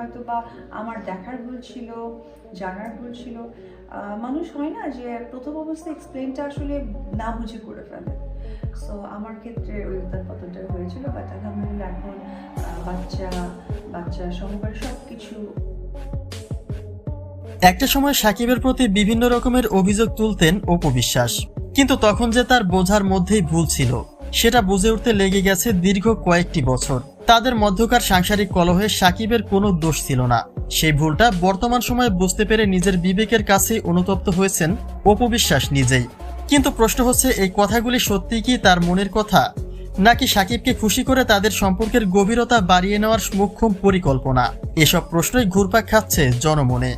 হয়তো বা আমার দেখার ভুল ছিল, জানার ভুল ছিল। মানুষ হয় না যে প্রথম অবস্থায় এক্সপ্লেনটা আসলে না বুঝে করে ফেলে। সো আমার ক্ষেত্রে ওই উত্তাল পতনটা হয়েছিল বাট আলহামদুলিল্লাহ এখন বাচ্চা বাচ্চা সহকারে সব কিছু একটা সময় সাকিবের প্রতি বিভিন্ন রকমের অভিযোগ তুলতেন অপু বিশ্বাস। কিন্তু তখন যে তার বোঝার মধ্যেই ভুল ছিল, সেটা বুঝে উঠতে লেগে গেছে দীর্ঘ কয়েকটি বছর। তাদের মধ্যকার সাংসারিক কলহে সাকিবের কোনো দোষ ছিল না। সেই ভুলটা বর্তমান সময়ে বুঝতে পেরে নিজের বিবেকের কাছে অনুতপ্ত হয়েছেন অপবিশ্বাস নিজেই। কিন্তু প্রশ্ন হচ্ছে, এই কথাগুলি সত্যি কি তার মনের কথা? নাকি সাকিবকে খুশি করে তাদের সম্পর্কের গভীরতা বাড়িয়ে নেওয়ার মুখ্যম পরিকল্পনা? এসব প্রশ্নই ঘুরপাক খাচ্ছে জনমনে।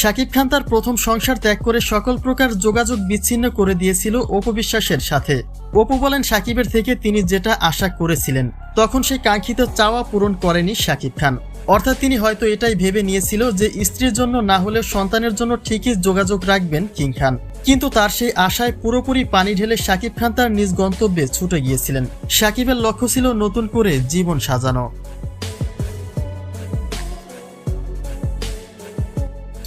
শাকিব খান তার প্রথম সংসার ত্যাগ করে সকল প্রকার যোগাযোগ বিচ্ছিন্ন করে দিয়েছিল অপু বিশ্বাসের সাথে। অপু বলেন সাকিবের থেকে তিনি যেটা আশা করেছিলেন, তখন সেই কাঙ্ক্ষিত চাওয়া পূরণ করেনি শাকিব খান। অর্থাৎ তিনি হয়তো এটাই ভেবে নিয়েছিল যে স্ত্রীর জন্য না হলেও সন্তানের জন্য ঠিকই যোগাযোগ রাখবেন কিং খান। কিন্তু তার সেই আশায় পুরোপুরি পানি ঢেলে শাকিব খান তার নিজ গন্তব্যে ছুটে গিয়েছিলেন। সাকিবের লক্ষ্য ছিল নতুন করে জীবন সাজানো।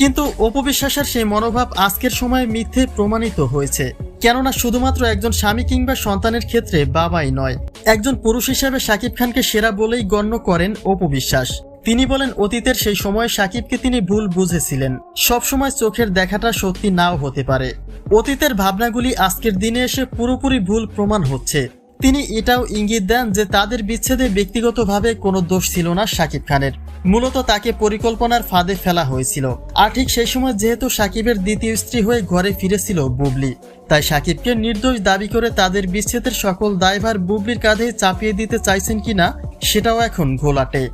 কিন্তু অপবিশ্বাসের সেই মনোভাব আজকের সময়ে মিথ্যে প্রমাণিত হয়েছে। কেননা শুধুমাত্র একজন স্বামী কিংবা সন্তানের ক্ষেত্রে বাবাই নয়, একজন পুরুষ হিসেবে শাকিব খানকে সেরা বলেই গণ্য করেন অপবিশ্বাস। তিনি বলেন, অতীতের সেই সময়ে সাকিবকে তিনি ভুল বুঝেছিলেন। সবসময় চোখের দেখাটা সত্যি নাও হতে পারে। অতীতের ভাবনাগুলি আজকের দিনে এসে পুরোপুরি ভুল প্রমাণ হচ্ছে। তিনি এটাও ইঙ্গিত দেন যে তাদের বিচ্ছেদে ব্যক্তিগতভাবে কোনো দোষ ছিল না শাকিব খানের। মূলত তাকে পরিকল্পনার ফাঁদে ফেলা হয়েছিল। আর ঠিক সেই সময় যেহেতু সাকিবের দ্বিতীয় স্ত্রী হয়ে ঘরে ফিরেছিল বুবলি। তাই সাকিবকে নির্দোষ দাবি করে তাদের বিচ্ছেদের সকল দায়ভার বুবলির কাঁধে চাপিয়ে দিতে চাইছেন কিনা, সেটাও এখন ঘোলাটে।